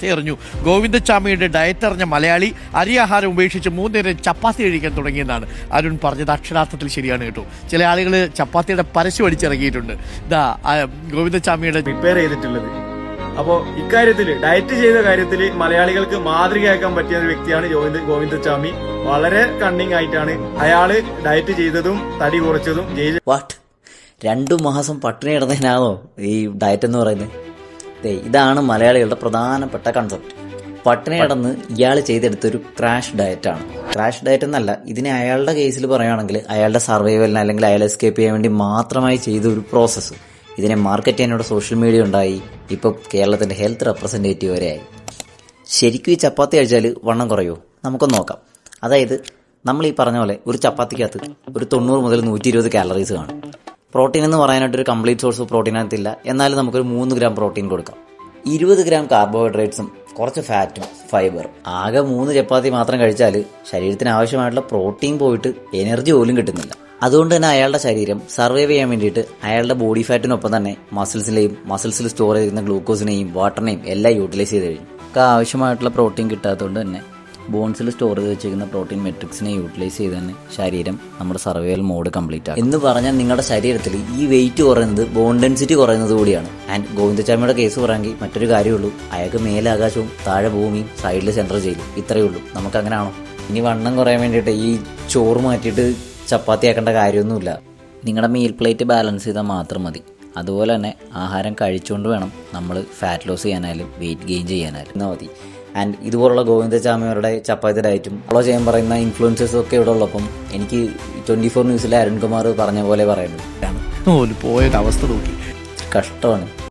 എറിഞ്ഞു ഗോവിന്ദച്ചാമിയുടെ ഡയറ്റ് അറിഞ്ഞ മലയാളി അരിയാഹാരം ഉപേക്ഷിച്ച് മൂന്നേരം ചപ്പാത്തി കഴിക്കാൻ തുടങ്ങിയെന്നാണ് അരുൺ പറഞ്ഞത്. അക്ഷരാർത്ഥത്തിൽ ശരിയാണ് കേട്ടോ. ചില ആളുകൾ ചപ്പാത്തിയുടെ പരസ്യം അടിച്ചിറങ്ങിയിട്ടുണ്ട്. ഇതാ ആ, ഗോവിന്ദച്ചാമിയുടെ പ്രിപ്പയർ ചെയ്തിട്ടുള്ളത്. അപ്പോൾ ഇക്കാര്യത്തിൽ ഡയറ്റ് ചെയ്ത കാര്യത്തിൽ മലയാളികൾക്ക് മാതൃകയാക്കാൻ പറ്റിയ ഒരു വ്യക്തിയാണ് ഗോവിന്ദ ഗോവിന്ദസ്വാമി വളരെ കണ്ണിങ് ആയിട്ടാണ് അയാൾ ഡയറ്റ് ചെയ്തതും തടി കുറച്ചതും ജയിൽ വാട്ട് രണ്ടു മാസം പട്ടിണി കിടന്നതിനാണോ ഈ ഡയറ്റ് എന്ന് പറയുന്നത്? ഇതാണ് മലയാളികളുടെ പ്രധാനപ്പെട്ട കൺസെപ്റ്റ് പട്ടിണി കിടന്ന് ഇയാൾ ചെയ്തെടുത്തൊരു ക്രാഷ് ഡയറ്റാണ് ക്രാഷ് ഡയറ്റ് എന്നല്ല ഇതിനെ അയാളുടെ കേസിൽ പറയുകയാണെങ്കിൽ അയാളുടെ സർവൈവലിന് അല്ലെങ്കിൽ അയാൾ എസ്കേപ്പ് ചെയ്യാൻ വേണ്ടി മാത്രമായി ചെയ്ത ഒരു പ്രോസസ്സ് ഇതിനെ മാർക്കറ്റ് ചെയ്യാനുള്ള സോഷ്യൽ മീഡിയ ഉണ്ടായി. ഇപ്പോൾ കേരളത്തിന്റെ ഹെൽത്ത് റെപ്രസെന്റേറ്റീവ് വരെ ആയി. ശരിക്കും ഈ ചപ്പാത്തി കഴിച്ചാൽ വണ്ണം കുറയോ? നമുക്കൊന്ന് നോക്കാം. അതായത് നമ്മൾ ഈ പറഞ്ഞ പോലെ ഒരു ചപ്പാത്തിക്കകത്ത് ഒരു തൊണ്ണൂറ് മുതൽ നൂറ്റി ഇരുപത് കാലറീസ് കാണും. പ്രോട്ടീൻ എന്ന് പറയാനായിട്ട് ഒരു കംപ്ലീറ്റ് സോഴ്സ് ഓഫ് പ്രോട്ടീൻ അകത്തില്ല എന്നാലും നമുക്കൊരു മൂന്ന് ഗ്രാം പ്രോട്ടീൻ കൊടുക്കാം. ഇരുപത് ഗ്രാം കാർബോഹൈഡ്രേറ്റ്സും കുറച്ച് ഫാറ്റും ഫൈബറും ആകെ മൂന്ന് ചപ്പാത്തി മാത്രം കഴിച്ചാൽ ശരീരത്തിന് ആവശ്യമായിട്ടുള്ള പ്രോട്ടീൻ പോയിട്ട് എനർജി പോലും കിട്ടുന്നില്ല. അതുകൊണ്ട് തന്നെ അയാളുടെ ശരീരം സർവൈവ് ചെയ്യാൻ വേണ്ടിയിട്ട് അയാളുടെ ബോഡി ഫാറ്റിനൊപ്പം തന്നെ മസിൽസിലെയും മസിൽസിൽ സ്റ്റോർ ചെയ്യുന്ന ഗ്ലൂക്കോസിനെയും വാട്ടറിനെയും എല്ലാം യൂട്ടിലൈസ് ചെയ്ത് കഴിഞ്ഞു. ആവശ്യമായിട്ടുള്ള പ്രോട്ടീൻ കിട്ടാത്തതുകൊണ്ട് തന്നെ ബോൺസിൽ സ്റ്റോർ ചെയ്ത് വെച്ചിരിക്കുന്ന പ്രോട്ടീൻ മെട്രിക്സിനെ യൂട്ടിലൈസ് ചെയ്ത് തന്നെ ശരീരം നമ്മുടെ സർവൈവൽ മോഡ് കംപ്ലീറ്റ് ആകും എന്ന് പറഞ്ഞാൽ നിങ്ങളുടെ ശരീരത്തിൽ ഈ വെയിറ്റ് കുറയുന്നത് ബോൺ ഡെൻസിറ്റി കുറയുന്നത് കൂടിയാണ്. ആൻഡ് ഗോവിന്ദച്ചാമിയുടെ കേസ് പറയുമെങ്കിൽ മറ്റൊരു കാര്യമുള്ളൂ. അയാൾക്ക് മേലാകാശവും താഴെ ഭൂമിയും സൈഡിൽ സെൻട്രൽ ജയിലും ഇത്രയേ ഉള്ളൂ. നമുക്ക് അങ്ങനെയാണോ ഇനി വണ്ണം കുറയാൻ വേണ്ടിയിട്ട് ഈ ചോറ് മാറ്റിയിട്ട് ചപ്പാത്തി ആക്കേണ്ട കാര്യമൊന്നുമില്ല. നിങ്ങളുടെ മീൽ പ്ലേറ്റ് ബാലൻസ് ചെയ്താൽ മാത്രം മതി. അതുപോലെ തന്നെ ആഹാരം കഴിച്ചുകൊണ്ട് വേണം നമ്മൾ ഫാറ്റ് ലോസ് ചെയ്യാനായാലും വെയിറ്റ് ഗെയിൻ ചെയ്യാനായാലും. എന്നാൽ മതി. ആൻഡ് ഇതുപോലുള്ള ഗോവിന്ദചാമിയവരുടെ ചപ്പാത്തി ഡയറ്റും ഫോളോ ചെയ്യാൻ പറയുന്ന ഇൻഫ്ലുവൻസേഴ്സും ഒക്കെ ഇവിടെ ഉള്ളപ്പം എനിക്ക് ട്വന്റി ഫോർ ന്യൂസിലെ അരുൺകുമാർ പറഞ്ഞ പോലെ പറയുന്നത്. അവസ്ഥ നോക്കി. കഷ്ടമാണ്.